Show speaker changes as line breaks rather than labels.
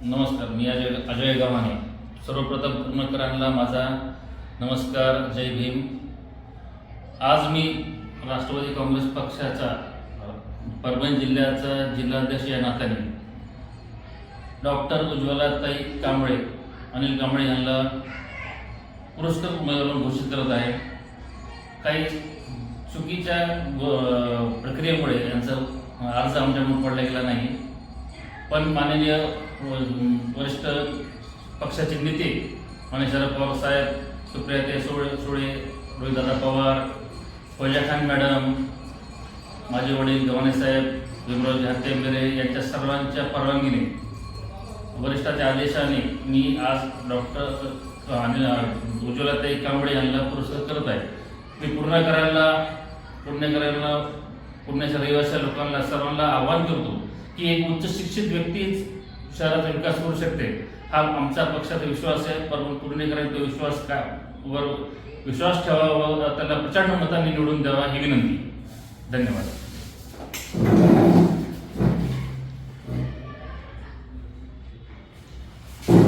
नमस्कार मी अजय अजय गव्हाणे. सर्वप्रथम पूर्णकरांना माझा नमस्कार जय भीम. आज मी राष्ट्रवादी काँग्रेस पक्षाचा परभणी जिल्ह्याचा जिल्हाध्यक्ष या नात्याने. डॉक्टर उज्ज्वलाताई कांबळे अनिल कांबळे यांना पुरस्कृत उमेदवार घोषित करत आहे. काही चुकीच्या प्रक्रियेमुळे यांचा अर्ज आमच्याकडून पडला गेला नाही. पण माननीय वरिष्ठ पक्षाचे नेते माननीय शरद पवार साहेब सुप्रियाते सोळे सोळे रोहितदादा पवार फौजा खान मॅडम माझे वडील गव्हाणे साहेब भीमरावजी वगैरे यांच्या सर्वांच्या परवानगीने वरिष्ठाच्या आदेशाने मी आज डॉक्टर आणि उज्ज्वलाताई कांबळे यांना पुरस्कार करत आहे. मी पूर्ण करायला पुण्य करायला पुण्याच्या रहिवासी लोकांना सर्वांना आवाहन करतो. की एक उच्च शिक्षित व्यक्तीच शहराचा विकास करू शकते. हा आमचा पक्षाचा विश्वास आहे परंतु पुणेकरांचा विश्वास का वर विश्वास ठेवावा व त्यांना प्रचंड मतांनी निवडून द्यावा ही विनंती. धन्यवाद.